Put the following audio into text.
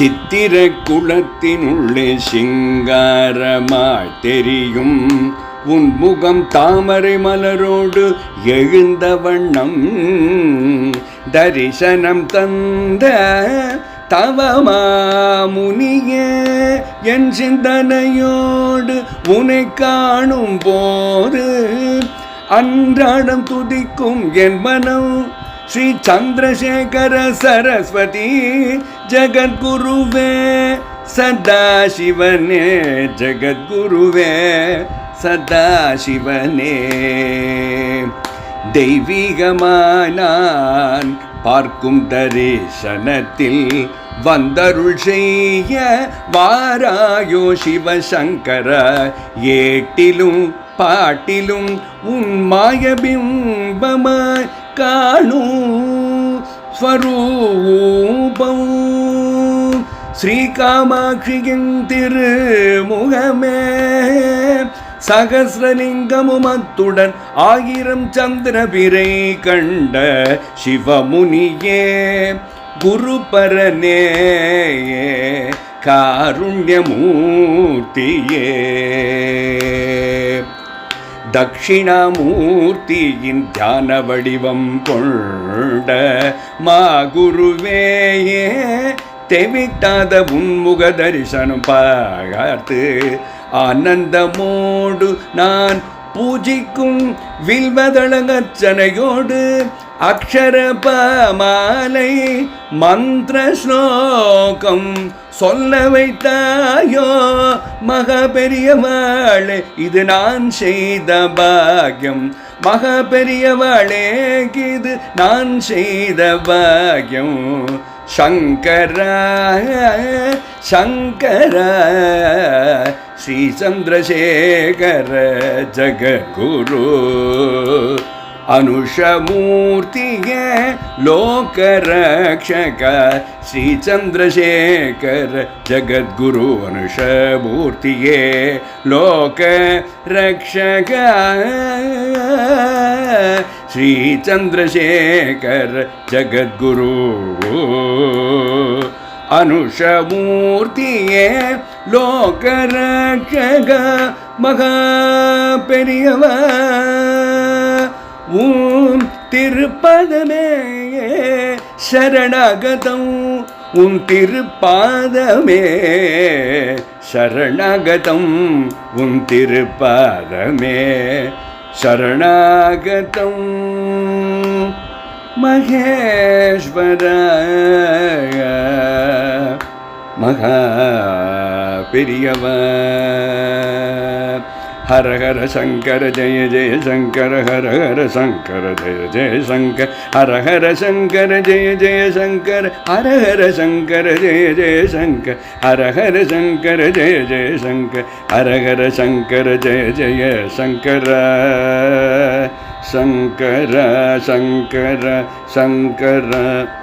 சித்திர குளத்தினுள்ளே சிங்காரமாய் தெரியும். உன் முகம் தாமரை மலரோடு எழுந்த வண்ணம். தரிசனம் தந்த தவமாமுனியே என் சிந்தனையோடு உனை காணும் போது அன்றாடம் துதிக்கும் என் மனம் ஸ்ரீ சந்திரசேகர சரஸ்வதி ஜகத்குருவே சதாசிவனே ஜகத்குருவே சதாசிவனே. தெய்வீகமானான் பார்க்கும் தரிசனத்தில் வந்தருள் செய்ய வாராயோ சிவசங்கர ஏட்டிலும் பாட்டிலும் உன் மாயபிம்பமாய் காணும் ஸ்வரூபம். ஸ்ரீ காமாட்சியின் திருமுகமே சகசிரலிங்கமுமத்துடன் ஆயிரம் சந்திரபிரை கண்ட சிவமுனியே. குருபரனே காருண்யமூர்த்தியே. தட்சிணாமூர்த்தியின் தியான வடிவம் கொண்ட மாகுருவேயே தெவிட்டாத உன்முக தரிசனம் பார்த்து ஆனந்தமோடு நான் பூஜிக்கும் வில்வதளங்கச்சனையோடு அக்ஷரபமாலை மந்திர ஸ்லோகம் சொல்ல வைத்தாயோ மக பெரியவாளே இது நான் செய்த பாக்யம் மக பெரியவாளே இது நான் செய்த பாக்யம் சங்கரா சங்கரா ஸ்ரீ சந்திரசேகர ஜககுரு. அனுஷமூர்த்தியே லோகரக்ஷக ஸ்ரீ சந்திரசேகர ஜகத்குரு அனுஷமூர்த்தியே லோக ரக்ஷக ஸ்ரீ சந்திரசேகர ஜகத்குரு அனுஷமூர்த்தியே லோகரக்ஷக மகா பெரியவ உன் திருப்பதமே சரணாகதம். உன் திருப்பாதமே சரணாகதம். உன் திருப்பாதமே சரணாகதம். மகேஸ்வர மகா பெரியவ. हर हर शंकर, जय जय शंकर, हर हर शंकर, जय जय शंकर, हर हर शंकर, जय जय शंकर, हर हर शंकर, जय जय शंकर, हर हर शंकर, जय जय शंकर, हर हर शंकर, जय जय शंकर शंकर शंकर शंकर